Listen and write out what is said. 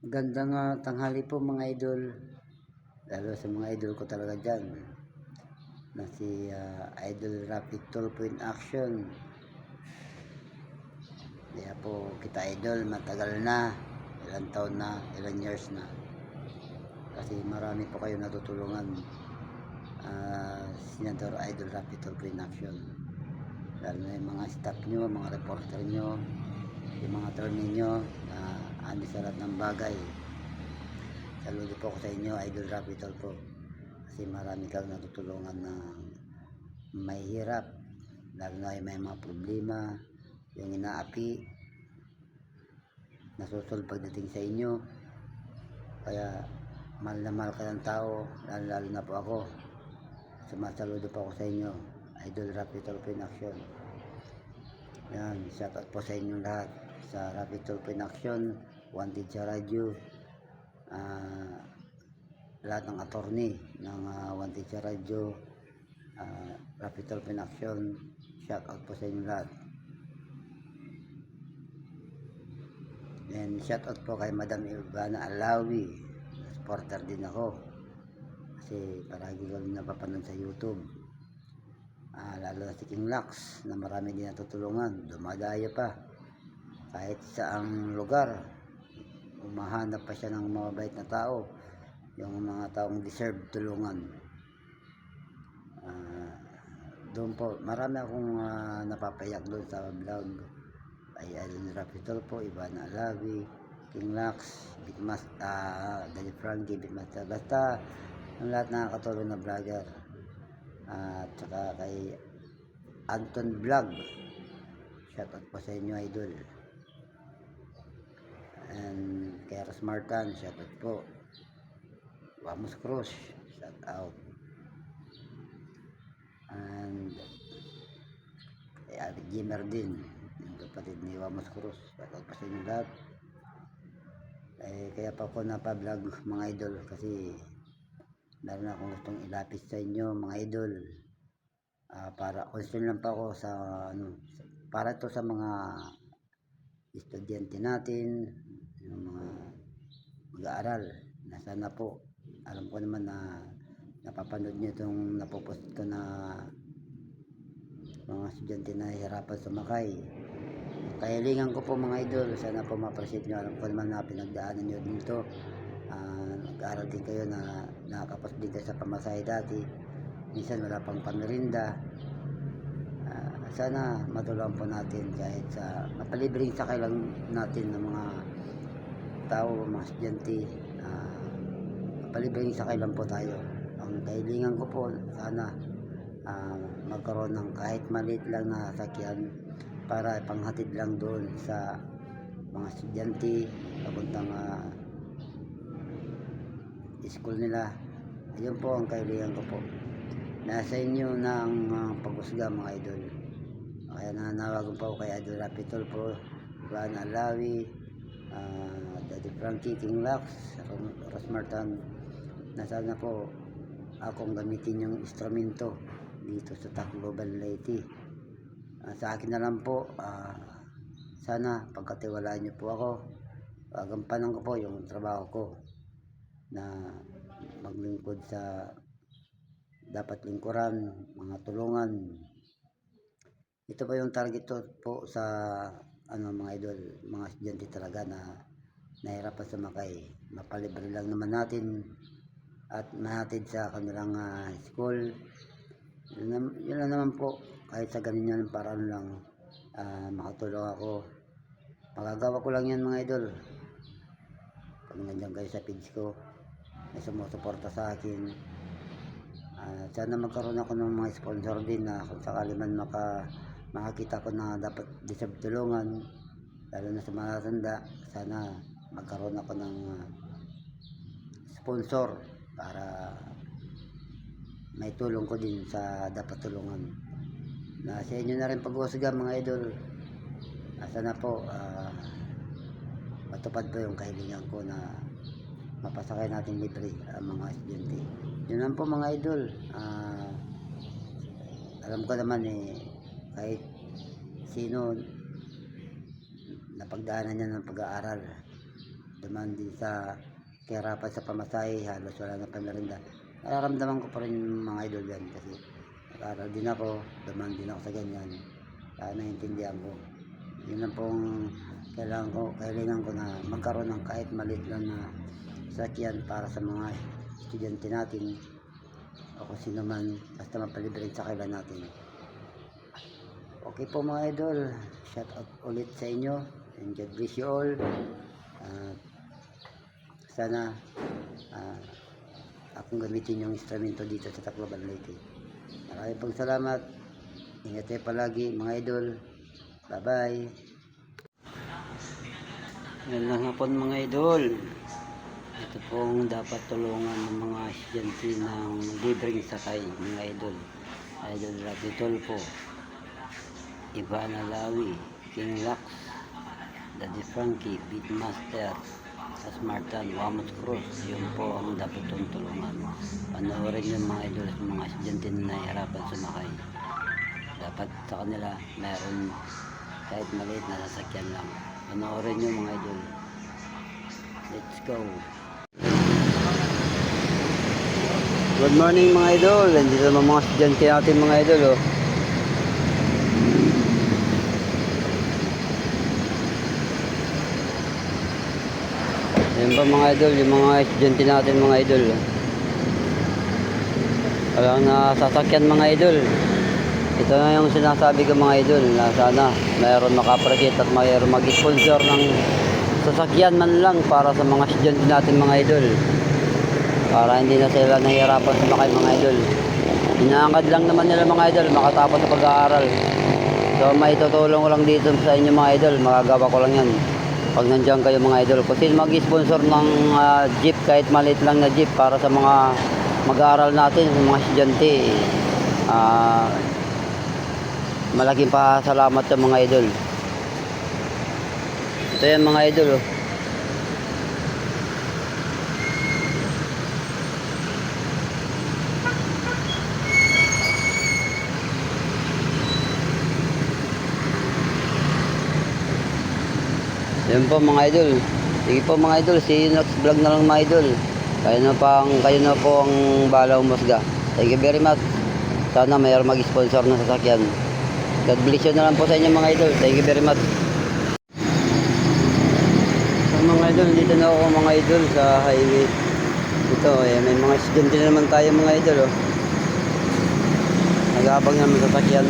Gandang ah, tanghali po mga idol. Lalo sa mga idol ko talaga dyan. Na si ah, Idol Rapid Tulpo in Action. Kaya po kita idol, matagal na. Ilang taon na, ilang years na. Kasi marami po kayo natutulungan. Ah, Senador Idol Rapid Tulpo in Action. Lalo na yung mga staff nyo, mga reporter nyo, yung mga attorney nyo na ano sa lahat ng bagay. Saludo po ako sa inyo, Idol Rapital po. Kasi marami kang natutulungan na may hirap. Lalo na may mga problema, yung inaapi, nasusul pagdating sa inyo. Kaya mahal na mahal ka ng tao, lalo, lalo na po ako. Sumasaludo po ako sa inyo, Idol Rapital po in action. Yan, shoutout po sa inyong lahat sa Rapid Tulpo in Action, Wanted sa Radyo, ah, lahat ng attorney ng ah, Wanted sa Radyo, ah, Rapid Tulpo in Action, shoutout po sa inyong lahat. And shoutout po kay Madam Ivana Alawi, supporter din ako. Kasi paragi ko rin napapanood sa YouTube. Ah, lalo na si King Lux na marami din natutulungan, dumadayo pa. Kahit sa ang lugar, umahanap pa siya ng mababait na tao, yung mga taong deserve tulungan. Ah, doon po, marami akong ah, napapayak doon sa vlog. Ay Alin Rapitol po, Ivana Alawi, King Lux, Bitmas, ah, Daddy Frankie, Bitmaster, basta ang lahat nakakatulong na vlogger at saka kay Anton Vlog shoutout po sa inyo idol and kay Ros Martan shoutout po. Vamos Cruz shoutout and kay Abid Jimmer din yung kapatid ni Vamos Cruz. Shoutout po sa inyo lahat. Eh, kaya pa ako napablog mga idol kasi meron akong gustong ilapis sa inyo mga idol. Ah, para concern lang pa ako sa ano para to sa mga estudyante natin yung mga mag-aaral. Na sana po alam ko naman na napapanood nyo itong napopost ko na mga estudyante na hirapan sumakay. Kahilingan ko po mga idol sana po ma-appreciate nyo alam ko naman na pinagdaanan nyo dito Ah, nag-aaral din kayo na nakakapos din kayo sa pamasahe dati. Minsan wala pang pamirinda. Ah, sana matulungan po natin kahit sa mapalibreng sakay lang natin ng mga tao, mga estudyante uh, mapalibreng sakay lang po tayo. Ang kahilingan ko po sana ah, magkaroon ng kahit maliit lang na sakyan para panghatid lang doon sa mga estudyante papuntang ah, school nila. Ayun po ang kahilingan ko po. Nasa inyo na ang uh, paghusga mga idol. Kaya nananawagan po kay Idol Rapitol po Juan Alawi uh, Daddy Frankie King Lux Ros- Rosmartan. Na sana po akong gamitin yung instrumento dito sa TAC Global Leyte. Ah, sa akin na lang po ah, sana pagkatiwalaan niyo po ako agampanan ko po yung trabaho ko na maglingkod sa dapat lingkuran, mga tulungan. Ito pa yung target po sa ano mga idol, mga estudyante talaga na nahirapan sumakay. Mapalibre lang naman natin at mahatid sa kanilang ah, school. Yun, yun lang naman po, kahit sa ganyan ng paraan lang ah, makatulong ako. Magagawa ko lang yan mga idol. Pag nandiyan kayo sa page ko, may sumusuporta sa akin. Ah, sana magkaroon ako ng mga sponsor din na kung sakali man maka, makakita ko na dapat deserve tulungan, lalo na sa mga tanda, sana magkaroon ako ng ah, sponsor para may tulong ko din sa dapat tulungan. Na sa inyo na rin pag-uusga mga idol. Ah, sana po ah, matupad po yung kahilingan ko na mapasakay natin libre ang mga estudyante. Yun lang po mga idol. Ah, alam ko naman eh, kahit sino napagdaanan niya ng pag-aaral, dumaan din sa kahirapan sa pamasahe, halos wala na pamerinda. Nararamdaman ko pa rin mga idol yan kasi nag-aaral din ako, dumaan din ako sa ganyan. Kaya naiintindihan ko. Yun lang pong kailangan ko, kailangan ko na magkaroon ng kahit maliit lang na sakyan para sa mga estudyante natin o kung sino man basta mapalibre sa kailan natin. Okay po mga idol, shout out ulit sa inyo and God bless you all. Ah, sana ah, akong gamitin yung instrumento dito sa Tacloban Leyte. Maraming pong salamat. Ingat kayo palagi mga idol. Bye bye. Yan lang hapon mga idol. Ito pong dapat tulungan ng mga estudyante ng libreng sakay mga idol. Idol Rapi Tolpo, Ivana Lawi, King Lux, Daddy Frankie, Beatmaster, Asmartan, Wamos Cruz. Yun po ang dapat tong tulungan. Panoorin yung mga idol at mga estudyante na nahihirapan sumakay. Dapat sa kanila meron kahit maliit na sasakyan lang. Panoorin nyo mga idol. Let's go. Good morning mga idol. Nandito naman mga estudyante natin mga idol. Oh. Yan ba mga idol, yung mga estudyante natin mga idol. Walang nasasakyan mga idol. Ito na yung sinasabi ko mga idol na sana mayroon makaproject at mayroon mag-sponsor ng sasakyan man lang para sa mga estudyante natin mga idol. Para hindi na sila nahihirapan sumakay mga idol. Inaangad lang naman nila mga idol makatapos sa pag-aaral. So may tutulong ko lang dito sa inyo mga idol, magagawa ko lang yan. Pag nandiyan kayo mga idol, kasi mag-sponsor ng ah, jeep kahit maliit lang na jeep para sa mga mag-aaral natin, sa mga estudyante. Ah, malaking pasalamat sa mga idol. Ito yan mga idol. Oh. Yan po mga idol. Sige po mga idol, see you next vlog na lang mga idol. Kayo na pa ang, kayo na po ang bala umusga. Thank you very much. Sana mayroon mag-sponsor ng sasakyan. God bless you na lang po sa inyo mga idol. Thank you very much. So, mga idol, dito na ako mga idol sa highway. Ito, eh, may mga estudyante na naman tayo mga idol. Oh. Nag-aabang naman sa sasakyan.